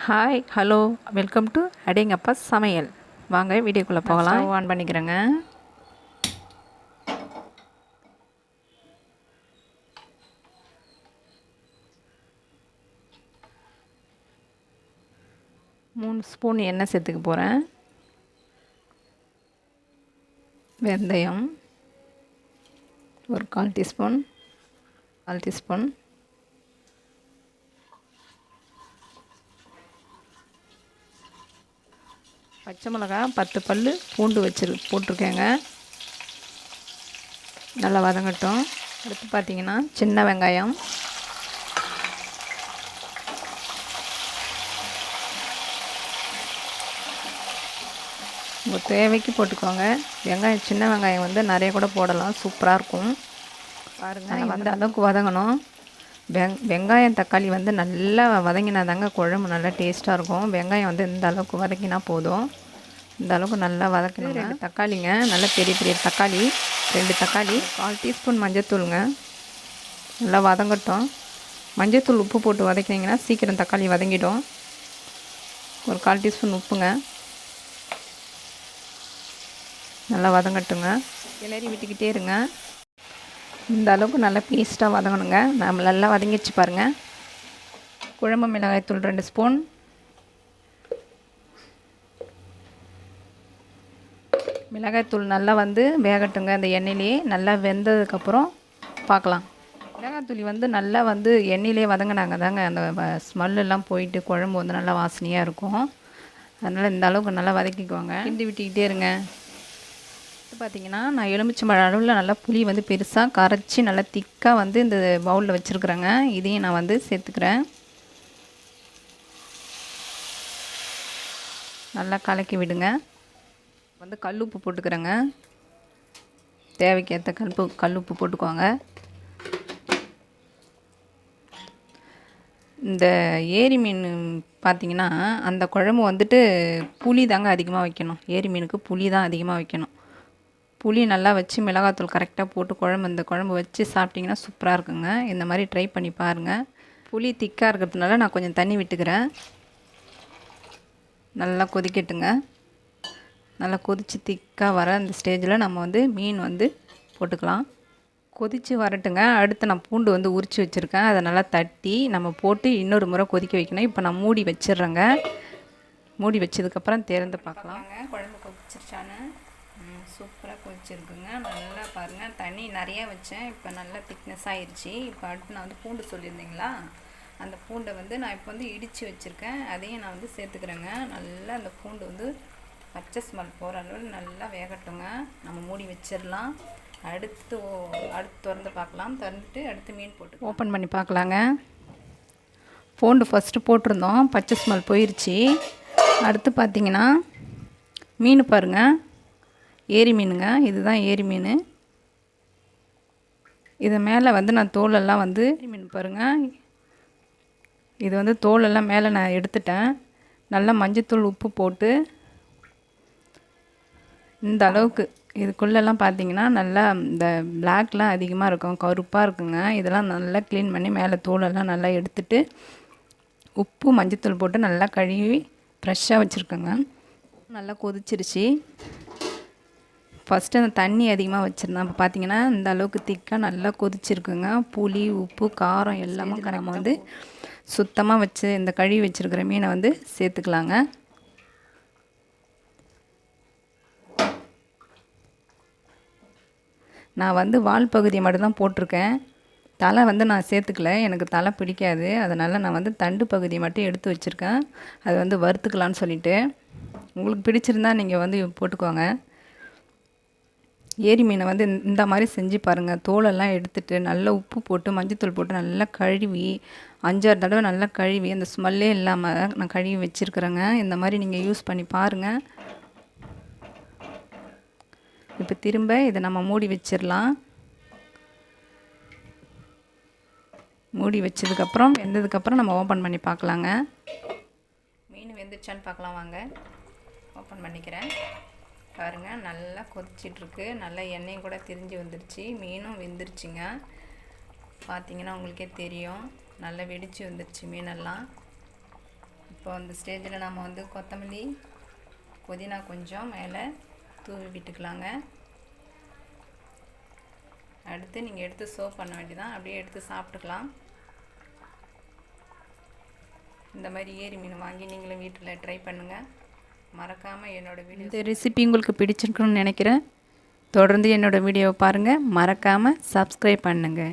Hi hello welcome to அடேங்கப்பா சமையல் வாங்க வீடியோக்குள்ளே போகலாம். ஆன் பண்ணிக்கிறேங்க. மூணு ஸ்பூன் எண்ணெய் சேர்த்துக்க போகிறேன் வெந்தயம் ஒரு கால் டீஸ்பூன் கால் டீஸ்பூன் பச்சை மிளகா பத்து பல் பூண்டு வச்சிரு போட்டிருக்கேங்க. நல்லா வதங்கட்டும். அடுத்து பார்த்தீங்கன்னா சின்ன வெங்காயம். உங்கள் தேவைக்கு போட்டுக்கோங்க. வெங்காயம் சின்ன வெங்காயம் வந்து நிறைய கூட போடலாம். சூப்பராக இருக்கும். பாருங்கள் இந்த அளவுக்கு வதங்கணும். வெங் வெங்காயம் தக்காளி வந்து நல்லா வதங்கினா தாங்க குழம்பு நல்லா டேஸ்ட்டாக இருக்கும். வெங்காயம் வந்து இந்த அளவுக்கு வதக்கினா போதும். இந்த அளவுக்கு நல்லா வதக்கணும் ரெண்டு தக்காளிங்க. நல்ல பெரிய பெரிய தக்காளி. ரெண்டு தக்காளி. கால் டீஸ்பூன் மஞ்சத்தூளுங்க. நல்லா வதங்கட்டும். மஞ்சத்தூள் உப்பு போட்டு வதக்கினீங்கன்னா சீக்கிரம் தக்காளி வதங்கிடும். ஒரு கால் டீஸ்பூன் உப்புங்க. நல்லா வதங்கட்டுங்க. கிளறி விட்டுக்கிட்டே இருங்க. இந்த அளவுக்கு நல்லா பேஸ்ட்டாக வதங்கணுங்க. நம்ம நல்லா வதங்கிச்சு பாருங்கள் குழம்பு மிளகாய்த்தூள் ரெண்டு ஸ்பூன் மிளகாய்த்தூள் நல்லா வந்து வேகட்டுங்க இந்த எண்ணெயிலே நல்லா வெந்ததுக்கப்புறம் பார்க்கலாம் மிளகாத்தூளி வந்து நல்லா வந்து எண்ணெயிலே வதங்கினாங்க தாங்க. அந்த ஸ்மெல்லாம் போயிட்டு குழம்பு வந்து நல்லா வாசனையாக இருக்கும். அதனால் இந்த அளவுக்கு நல்லா வதக்கிக்குவாங்க கிண்டி விட்டுக்கிட்டே இருங்க. பார்த்தீங்கன்னா நான் எலுமிச்சம்பழ அளவில் நல்லா புளி வந்து பெருசாக கரைச்சி நல்லா திக்காக வந்து இந்த பவுலில் வச்சுருக்குறேங்க. இதையும் நான் வந்து சேர்த்துக்கிறேன். நல்லா கலக்கி விடுங்க. வந்து கல் உப்பு போட்டுக்கிறேங்க. தேவைக்கேற்ற கல்ப்பு கல் உப்பு போட்டுக்கோங்க. இந்த ஏரி மீன் பார்த்திங்கன்னா அந்த குழம்பு வந்துட்டு புளி தாங்க அதிகமாக வைக்கணும். ஏரி மீனுக்கு புளி தான் அதிகமாக வைக்கணும். புளி நல்லா வச்சு மிளகாத்தூள் கரெக்டாக போட்டு குழம்பு இந்த குழம்பு வச்சு சாப்பிட்டிங்கன்னா சூப்பராக இருக்குங்க. இந்த மாதிரி ட்ரை பண்ணி பாருங்கள் புளி திக்காக இருக்கிறதுனால நான் கொஞ்சம் தண்ணி விட்டுக்கிறேன். நல்லா கொதிக்கட்டுங்க. நல்லா கொதித்து திக்காக வர அந்த ஸ்டேஜில் நம்ம வந்து மீன் வந்து போட்டுக்கலாம். கொதித்து வரட்டுங்க. அடுத்து நான் பூண்டு வந்து உரித்து வச்சுருக்கேன். அதை நல்லா தட்டி நம்ம போட்டு இன்னொரு முறை கொதிக்க வைக்கணும். இப்போ நான் மூடி வச்சிடுறேங்க. மூடி வச்சதுக்கப்புறம் திறந்து பார்க்கலாங்க குழம்பு கொதிச்சிருச்சான்னு. சூப்பராக கொதிச்சிருக்குங்க நல்லா பாருங்கள் தண்ணி நிறையா வச்சேன். இப்போ நல்லா திக்னஸ் ஆயிடுச்சு இப்போ அடுத்து நான் வந்து பூண்டு சொல்லியிருந்தீங்களா? அந்த பூண்டை வந்து நான் இப்போ வந்து இடித்து வச்சுருக்கேன். அதையும் நான் வந்து சேர்த்துக்கிறேங்க. நல்லா அந்த பூண்டு வந்து பச்சை ஸ்மெல் போகிற அளவில் நல்லா வேகட்டுங்க. நம்ம மூடி வச்சிடலாம். அடுத்து அடுத்து திறந்து பார்க்கலாம். திறந்துட்டு அடுத்து மீன் போட்டு ஓப்பன் பண்ணி பார்க்கலாங்க. பூண்டு ஃபஸ்ட்டு போட்டிருந்தோம். பச்சை ஸ்மெல் போயிடுச்சு அடுத்து பார்த்திங்கன்னா மீன் பாருங்கள் ஏரி மீனுங்க. இதுதான் ஏரி மீன். இது மேலே வந்து நான் தோலெல்லாம் வந்து மீன் பாருங்கள் இது வந்து தோலெல்லாம் மேலே நான் எடுத்துட்டேன். நல்லா மஞ்சத்தூள் உப்பு போட்டு இந்த அளவுக்கு. இதுக்குள்ளெல்லாம் பார்த்தீங்கன்னா நல்லா இந்த பிளாக்லாம் அதிகமாக இருக்கும். கருப்பாக இருக்குங்க. இதெல்லாம் நல்லா க்ளீன் பண்ணி மேலே தோலெல்லாம் நல்லா எடுத்துட்டு உப்பு மஞ்சத்தூள் போட்டு நல்லா கழுவி ஃப்ரெஷ்ஷாக வச்சுருக்கேங்க. நல்லா கொதிச்சிருச்சு. ஃபஸ்ட்டு அந்த தண்ணி அதிகமாக வச்சுருந்தேன் அப்போ பார்த்தீங்கன்னா இந்த அளவுக்கு திக்காக நல்லா கொதிச்சிருக்குங்க. புளி உப்பு காரம் எல்லாமே நம்ம வந்து சுத்தமாக வச்சு இந்த கழுவி வச்சுருக்கிற மீனை வந்து சேர்த்துக்கலாங்க. நான் வந்து வால் பகுதியை மட்டும்தான் போட்டிருக்கேன். தலை வந்து நான் சேர்த்துக்கல. எனக்கு தலை பிடிக்காது. அதனால் நான் வந்து தண்டு பகுதியை மட்டும் எடுத்து வச்சுருக்கேன். அது வந்து வறுத்துக்கலான்னு சொல்லிவிட்டு உங்களுக்கு பிடிச்சிருந்தா நீங்கள் வந்து போட்டுக்கோங்க. ஏரி மீனை வந்து இந்த மாதிரி செஞ்சு பாருங்கள் தோலெல்லாம் எடுத்துட்டு நல்லா உப்பு போட்டு மஞ்சத்தூள் போட்டு நல்லா கழுவி அஞ்சாறு தடவை நல்லா கழுவி அந்த ஸ்மெல்லே இல்லாமல் நான் கழுவி வச்சுருக்குறேங்க. இந்த மாதிரி நீங்கள் யூஸ் பண்ணி பாருங்கள் இப்போ திரும்ப இதை நம்ம மூடி வச்சிடலாம் மூடி வச்சதுக்கப்புறம் வெந்ததுக்கப்புறம் நம்ம ஓப்பன் பண்ணி பார்க்கலாங்க மீன் வெந்துச்சான்னு பார்க்கலாம் வாங்க. ஓப்பன் பண்ணிக்கிறேன். பாருங்கள் நல்லா கொதிச்சிட்ருக்கு. நல்லா எண்ணெயும் கூட திரிஞ்சு வந்துருச்சு. மீனும் வெந்துருச்சுங்க. பார்த்தீங்கன்னா உங்களுக்கே தெரியும். நல்லா வெடித்து வந்துருச்சு மீனெல்லாம். இப்போ அந்த ஸ்டேஜில் நம்ம வந்து கொத்தமல்லி புதினா கொஞ்சம் மேலே தூவி விட்டுக்கலாங்க. அடுத்து நீங்கள் எடுத்து சோப் பண்ண வேண்டியதான் அப்படியே எடுத்து சாப்பிட்டுக்கலாம். இந்த மாதிரி ஏரி மீன் வாங்கி நீங்களும் வீட்டில் ட்ரை பண்ணுங்கள் மறக்காமல் என்னோடய வீடியோ இந்த ரெசிபி உங்களுக்கு பிடிச்சிருக்கணும்னு நினைக்கிறேன். தொடர்ந்து என்னோடய வீடியோவை பாருங்கள் மறக்காமல் சப்ஸ்கிரைப் பண்ணுங்கள்